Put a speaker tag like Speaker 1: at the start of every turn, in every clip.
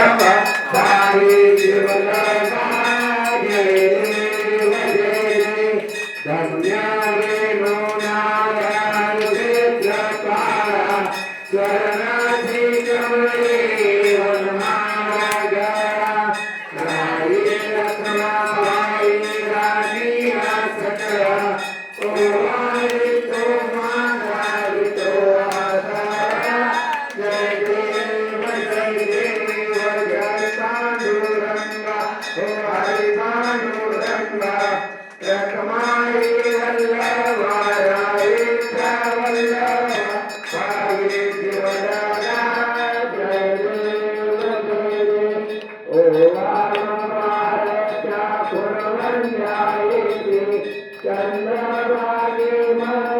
Speaker 1: Bye. Parvati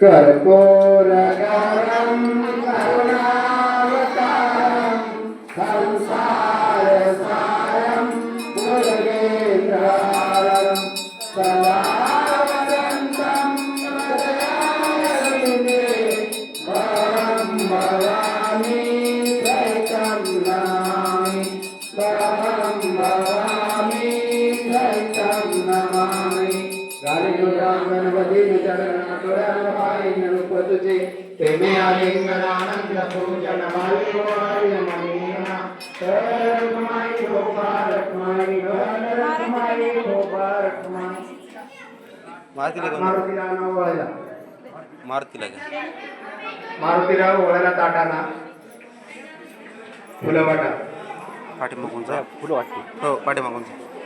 Speaker 1: कर्पूरगौरम् करुणावतारम् संसारसारम् पुरगेन्द्रारम् सदा वदन्तम् वदयामि परं भवामि दैतं तुझे प्रेमे आलिंगन आनंद पूजन मालिवाय मनीना रखमाई गोपाल रखमाई रखमाई गोपाल रखमाई
Speaker 2: मारुति
Speaker 1: राव वळला
Speaker 2: मारुति लग
Speaker 1: मारुति राव वळला ताटाना फुलवाटा
Speaker 2: पाठीमागून जा फुलं
Speaker 3: वाटते
Speaker 2: हो पाठीमागून जा